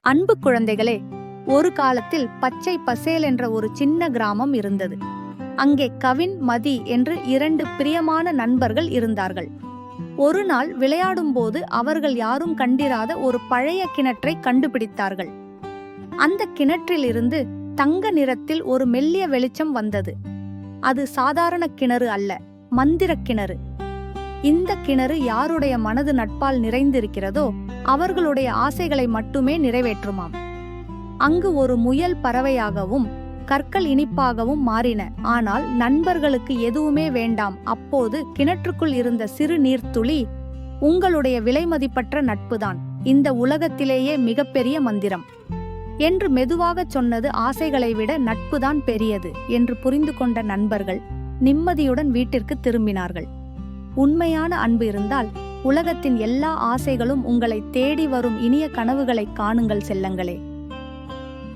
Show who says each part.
Speaker 1: அன்பு குழந்தைகளே ஒரு காலத்தில் பச்சை பசேல் என்ற ஒரு சின்ன கிராமம் இருந்தது. அங்கே கவின் மதி என்று இரண்டு பிரியமான நண்பர்கள் இருந்தார்கள். ஒரு நாள் விளையாடும்போது அவர்கள் யாரும் கண்டிராத ஒரு பழைய கிணற்றை கண்டுபிடித்தார்கள். அந்த கிணற்றிலிருந்து தங்க நிறத்தில் ஒரு மெல்லிய வெளிச்சம் வந்தது. அது சாதாரண கிணறு அல்ல மந்திரக் கிணறு. இந்த கிணறு யாருடைய மனது நட்பால் நிறைந்திருக்கிறதோ அவர்களுடைய ஆசைகளை மட்டுமே நிறைவேற்றுமாம். அங்கு ஒரு முயல் பறவையாகவும் கற்கள் இனிப்பாகவும் மாறின. ஆனால் நண்பர்களுக்கு எதுவுமே வேண்டாம். அப்போது கிணற்றுக்குள் இருந்த சிறு நீர்த்துளி உங்களுடைய விலைமதிப்பற்ற நட்புதான். இந்த உலகத்திலேயே மிகப்பெரிய மந்திரம். என்று மெதுவாகச் சொன்னது ஆசைகளை விட நட்புதான் பெரியது என்று புரிந்து கொண்ட நண்பர்கள் நிம்மதியுடன் வீட்டிற்கு திரும்பினார்கள். உண்மையான அன்பு இருந்தால் உலகத்தின் எல்லா ஆசைகளும் உங்களை தேடி வரும் இனிய கனவுகளை காணுங்கள் செல்லங்களே.